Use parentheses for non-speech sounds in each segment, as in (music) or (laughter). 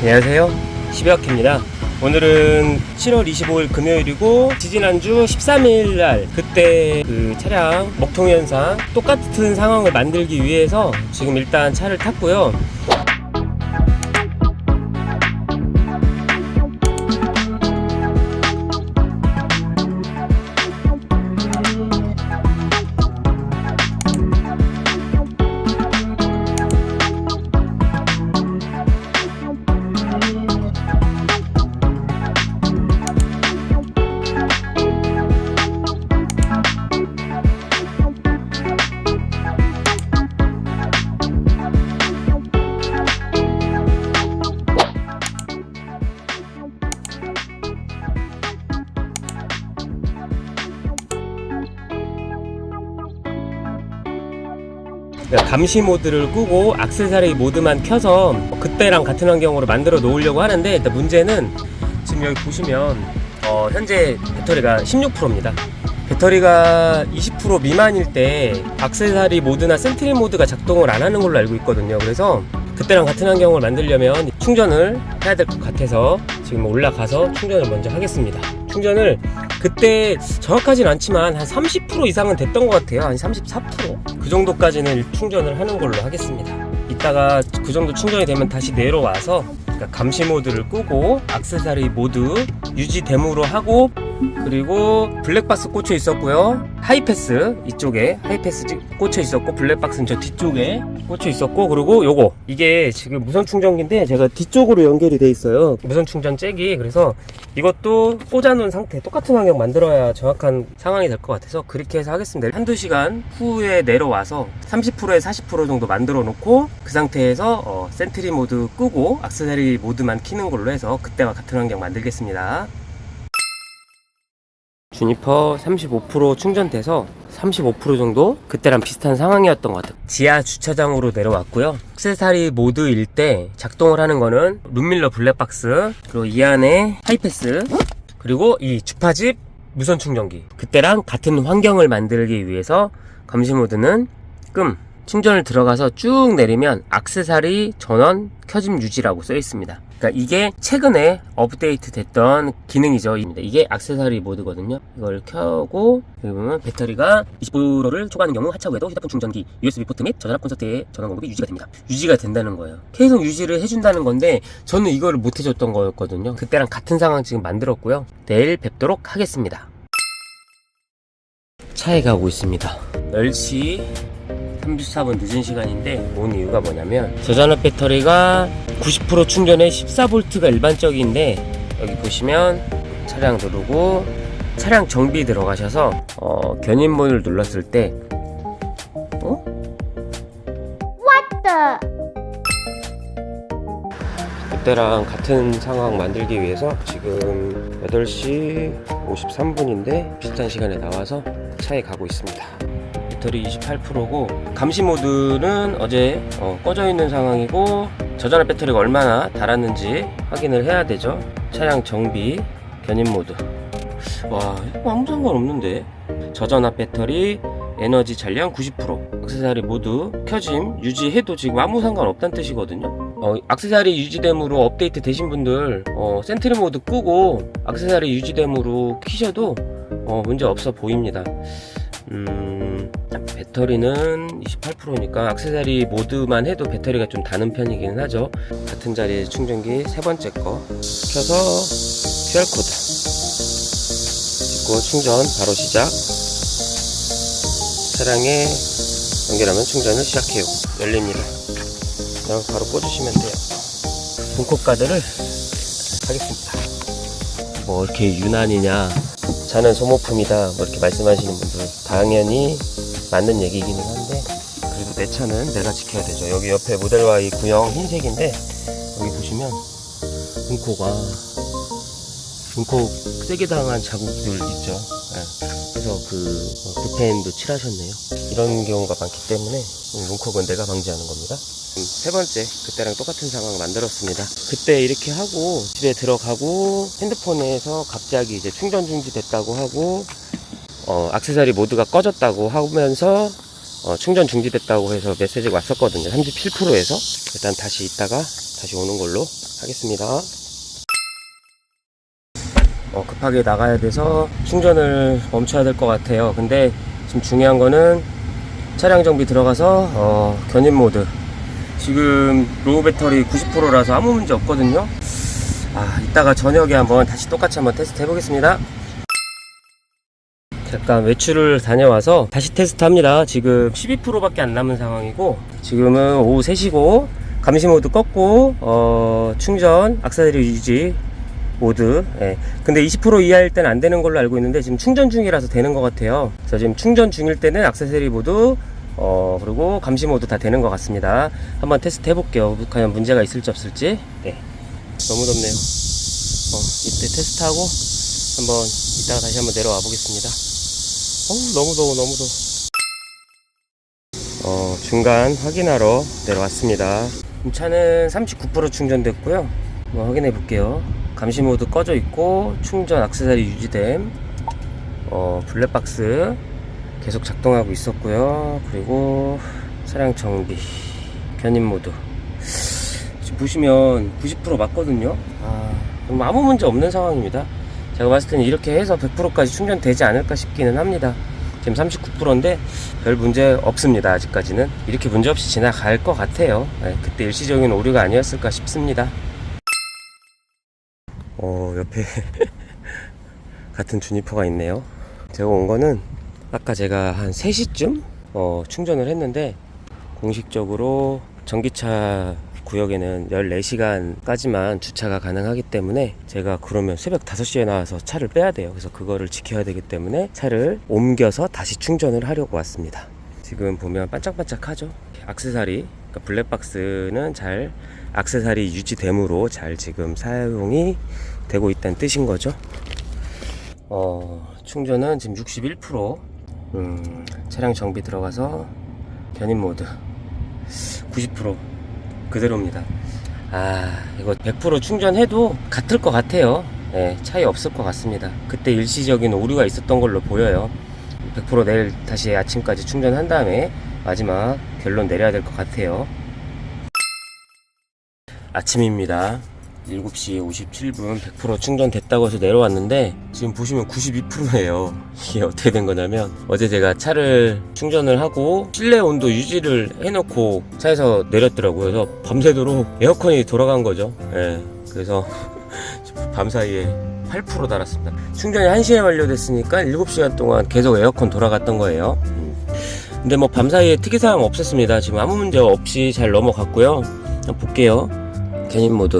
안녕하세요. 시베어키입니다. 오늘은 7월 25일 금요일이고 지지난주 13일 날 그때 그 차량 먹통 현상 똑같은 상황을 만들기 위해서 지금 일단 차를 탔고요. 감시 모드를 끄고 악세사리 모드만 켜서 그때랑 같은 환경으로 만들어 놓으려고 하는데 일단 문제는 지금 여기 보시면 어, 현재 배터리가 16%입니다. 배터리가 20% 미만일 때 악세사리 모드나 센트리 모드가 작동을 안 하는 걸로 알고 있거든요. 그래서 그때랑 같은 환경을 만들려면 충전을 해야 될 것 같아서 지금 올라가서 충전을 먼저 하겠습니다. 충전을 그때 정확하진 않지만 한 30% 이상은 됐던 것 같아요. 한 34%. 그 정도까지는 충전을 하는 걸로 하겠습니다. 이따가 그 정도 충전이 되면 다시 내려와서 그러니까 감시 모드를 끄고 악세사리 모드 유지 데모로 하고 그리고 블랙박스 꽂혀 있었고요. 하이패스 이쪽에 하이패스 꽂혀 있었고 블랙박스는 저 뒤쪽에 꽂혀 있었고 그리고 요거 이게 지금 무선 충전기인데 제가 뒤쪽으로 연결이 돼 있어요. 무선 충전 잭이 그래서 이것도 꽂아 놓은 상태 똑같은 환경 만들어야 정확한 상황이 될 것 같아서 그렇게 해서 하겠습니다. 한두 시간 후에 내려와서 30%에 40% 정도 만들어 놓고 그 상태에서 어, 센트리 모드 끄고 악세사리 모드만 키는 걸로 해서 그때와 같은 환경 만들겠습니다. 주니퍼 35% 충전돼서 35% 정도 그때랑 비슷한 상황이었던 것 같아요. 지하 주차장으로 내려왔고요. 액세사리 모드일 때 작동을 하는 거는 룸밀러 블랙박스 그리고 이 안에 하이패스 그리고 이 주파집 무선 충전기 그때랑 같은 환경을 만들기 위해서 감시 모드는 끔 충전을 들어가서 쭉 내리면 악세사리 전원 켜짐 유지라고 써 있습니다. 그러니까 이게 최근에 업데이트 됐던 기능이죠. 이게 악세사리 모드거든요. 이걸 켜고 여기 보면 배터리가 20%를 초과하는 경우 하차 후에도 휴대폰 충전기, USB 포트 및 저전압 콘서트의 전원 공급이 유지가 됩니다. 유지가 된다는 거예요. 계속 유지를 해준다는 건데 저는 이거를 못 해줬던 거였거든요. 그때랑 같은 상황 지금 만들었고요. 내일 뵙도록 하겠습니다. 차에 가고 있습니다. 10시 34분 늦은 시간인데 온 이유가 뭐냐면 저전압 배터리가 90% 충전에 14V가 일반적인데 여기 보시면 차량 누르고 차량 정비 들어가셔서 어, 견인문을 눌렀을 때 어? 그때랑 같은 상황 만들기 위해서 지금 8시 53분인데 비슷한 시간에 나와서 차에 가고 있습니다. 배터리 28%고 감시 모드는 어제 어, 꺼져 있는 상황이고 저전압 배터리가 얼마나 달았는지 확인을 해야 되죠. 차량 정비 견인 모드. 와 이거 아무 상관없는데 저전압 배터리 에너지 잔량 90% 액세서리 모두 켜짐 유지해도 지금 아무 상관없다는 뜻이거든요 어, 액세서리 유지됨으로 업데이트 되신 분들 어, 센트리 모드 끄고 액세서리 유지됨으로 키셔도 어, 문제 없어 보입니다 음, 배터리는 28%니까 액세서리 모드만 해도 배터리가 좀 다는 편이기는 하죠 같은 자리에 충전기 세 번째 거 켜서 QR코드 찍고 충전 바로 시작 차량에 연결하면 충전을 시작해요. 열립니다. 그냥 바로 꽂으시면 돼요. 분코 카드를 하겠습니다. 뭐 이렇게 유난이냐, 차는 소모품이다, 뭐 이렇게 말씀하시는 분들 당연히 맞는 얘기이기는 한데 그래도 내 차는 내가 지켜야 되죠. 여기 옆에 모델 Y 구형 흰색인데 여기 보시면 분코가 분코 세게 당한 자국들 있죠. 예. 그래서 그 어, 붓펜도 칠하셨네요. 이런 경우가 많기 때문에 문콕은 내가 방지하는 겁니다. 음, 세 번째 그때랑 똑같은 상황을 만들었습니다. 그때 이렇게 하고 집에 들어가고 핸드폰에서 갑자기 이제 충전 중지 됐다고 하고 어, 악세사리 모드가 꺼졌다고 하면서 어, 충전 중지 됐다고 해서 메시지가 왔었거든요. 37%에서 일단 다시 있다가 다시 오는 걸로 하겠습니다. 어, 급하게 나가야 돼서 충전을 멈춰야 될 것 같아요. 근데 지금 중요한 거는 차량 정비 들어가서 어, 견인 모드. 지금 로우 배터리 90%라서 아무 문제 없거든요. 아, 이따가 저녁에 한번 다시 똑같이 한번 테스트 해보겠습니다. 잠깐 외출을 다녀와서 다시 테스트 합니다. 지금 12%밖에 안 남은 상황이고 지금은 오후 3시고 감시 모드 껐고 어, 충전 악세사리 유지 모드 예. 근데 20% 이하일 때는 안 되는 걸로 알고 있는데 지금 충전 중이라서 되는 것 같아요. 그래서 지금 충전 중일 때는 악세사리 모드 어 그리고 감시 모드 다 되는 것 같습니다. 한번 테스트 해볼게요. 과연 문제가 있을지 없을지. 네. 너무 덥네요. 어, 이때 테스트하고 한번 이따가 다시 한번 내려와 보겠습니다. 어우 너무 더워 너무 더워. 어, 중간 확인하러 내려왔습니다. 차는 39% 충전됐고요. 한번 확인해 볼게요 감시 모드 꺼져 있고 충전 악세사리 유지됨. 어, 블랙박스 계속 작동하고 있었고요. 그리고 차량 정비 견인 모드. 지금 보시면 90% 맞거든요. 아, 아무 문제 없는 상황입니다. 제가 봤을 때는 이렇게 해서 100%까지 충전되지 않을까 싶기는 합니다. 지금 39%인데 별 문제 없습니다 아직까지는. 이렇게 문제 없이 지나갈 것 같아요. 네, 그때 일시적인 오류가 아니었을까 싶습니다 어 옆에 (laughs) 같은 주니퍼가 있네요 제가 온 거는 아까 제가 한 3시쯤 어, 충전을 했는데 공식적으로 전기차 구역에는 14시간까지만 주차가 가능하기 때문에 제가 그러면 새벽 5시에 나와서 차를 빼야 돼요. 그래서 그거를 지켜야 되기 때문에 차를 옮겨서 다시 충전을 하려고 왔습니다. 지금 보면 반짝반짝하죠? 악세사리, 그러니까 블랙박스는 잘 악세사리 유지됨으로 잘 지금 사용이 되고 있다는 뜻인 거죠. 어, 충전은 지금 61%. 음, 차량 정비 들어가서 견인 모드 90% 그대로입니다. 아, 이거 100% 충전해도 같을 것 같아요. 예, 차이 없을 것 같습니다. 그때 일시적인 오류가 있었던 걸로 보여요. 100% 내일 다시 아침까지 충전한 다음에 마지막 결론 내려야 될 것 같아요. 아침입니다. 7시 57분 100% 충전됐다고 해서 내려왔는데 지금 보시면 92%예요. 이게 어떻게 된 거냐면 어제 제가 차를 충전을 하고 실내 온도 유지를 해놓고 차에서 내렸더라고요. 그래서 밤새도록 에어컨이 돌아간 거죠. 예. 그래서 (laughs) 밤 사이에 8% 달았습니다. 충전이 1시에 완료됐으니까 7시간 동안 계속 에어컨 돌아갔던 거예요. 음. 근데 뭐 밤 사이에 특이사항 없었습니다. 지금 아무 문제 없이 잘 넘어갔고요. 볼게요. 견인 모드.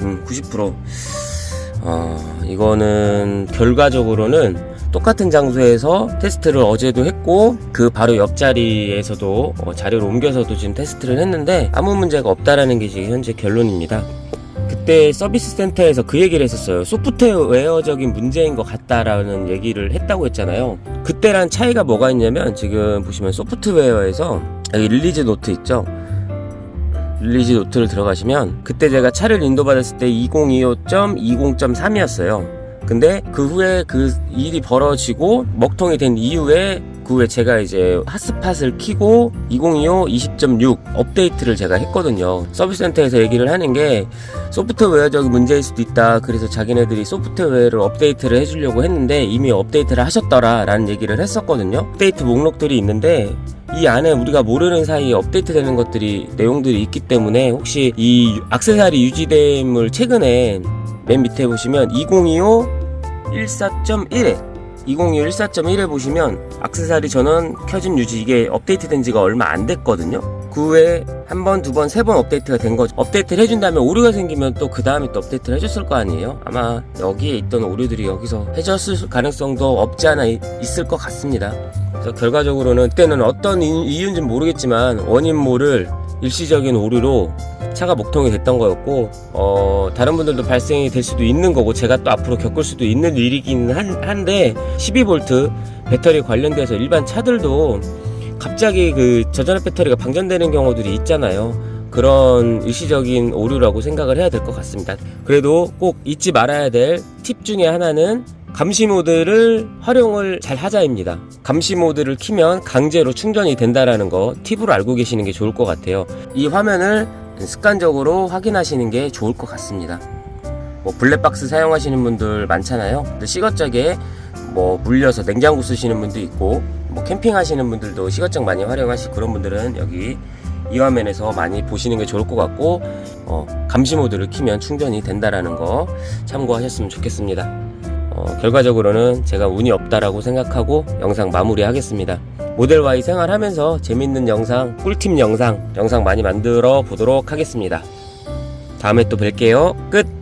음, 90%. 어, 이거는 결과적으로는 똑같은 장소에서 테스트를 어제도 했고 그 바로 옆자리에서도 어, 자료를 옮겨서도 지금 테스트를 했는데 아무 문제가 없다라는 게 지금 현재 결론입니다. 그때 서비스 센터에서 그 얘기를 했었어요. 소프트웨어적인 문제인 것 같다라는 얘기를 했다고 했잖아요. 그때랑 차이가 뭐가 있냐면 지금 보시면 소프트웨어에서 릴리즈 노트 있죠. 릴리즈 노트를 들어가시면 그때 제가 차를 인도받았을 때 2025.20.3이었어요. 근데 그 후에 그 일이 벌어지고 먹통이 된 이후에 그 후에 제가 이제 핫스팟을 키고 2025 20.6 업데이트를 제가 했거든요. 서비스 센터에서 얘기를 하는 게 소프트웨어적인 문제일 수도 있다. 그래서 자기네들이 소프트웨어를 업데이트를 해주려고 했는데 이미 업데이트를 하셨더라라는 얘기를 했었거든요. 업데이트 목록들이 있는데 이 안에 우리가 모르는 사이에 업데이트 되는 것들이 내용들이 있기 때문에 혹시 이 악세사리 유지됨을 최근에 맨 밑에 보시면 2025 14.1에 2025 14.1에 보시면 악세사리 전원 켜짐 유지 이게 업데이트 된 지가 얼마 안 됐거든요. 그 후에 한 번, 두 번, 세 번 업데이트가 된 거죠. 업데이트를 해준 다음에 오류가 생기면 또 그 다음에 또 업데이트를 해줬을 거 아니에요? 아마 여기에 있던 오류들이 여기서 해줬을 가능성도 없지 않아 있- 있을 것 같습니다. 그래서 결과적으로는 그때는 어떤 이- 이유인지는 모르겠지만 원인 모를 일시적인 오류로 차가 목통이 됐던 거였고 어, 다른 분들도 발생이 될 수도 있는 거고 제가 또 앞으로 겪을 수도 있는 일이긴 한, 한데 12V 배터리 관련돼서 일반 차들도 갑자기 그 저전압 배터리가 방전되는 경우들이 있잖아요. 그런 일시적인 오류라고 생각을 해야 될 것 같습니다. 그래도 꼭 잊지 말아야 될 팁 중에 하나는 감시 모드를 활용을 잘 하자입니다. 감시 모드를 키면 강제로 충전이 된다라는 거 팁으로 알고 계시는 게 좋을 것 같아요. 이 화면을 습관적으로 확인하시는 게 좋을 것 같습니다. 뭐 블랙박스 사용하시는 분들 많잖아요. 시거적에 뭐 물려서 냉장고 쓰시는 분도 있고 뭐 캠핑 하시는 분들도 시거적 많이 활용하시고 그런 분들은 여기 이 화면에서 많이 보시는 게 좋을 것 같고 어, 감시 모드를 키면 충전이 된다라는 거 참고하셨으면 좋겠습니다. 어, 결과적으로는 제가 운이 없다라고 생각하고 영상 마무리하겠습니다. 모델 Y 생활하면서 재밌는 영상, 꿀팁 영상, 영상 많이 만들어 보도록 하겠습니다. 다음에 또 뵐게요. 끝!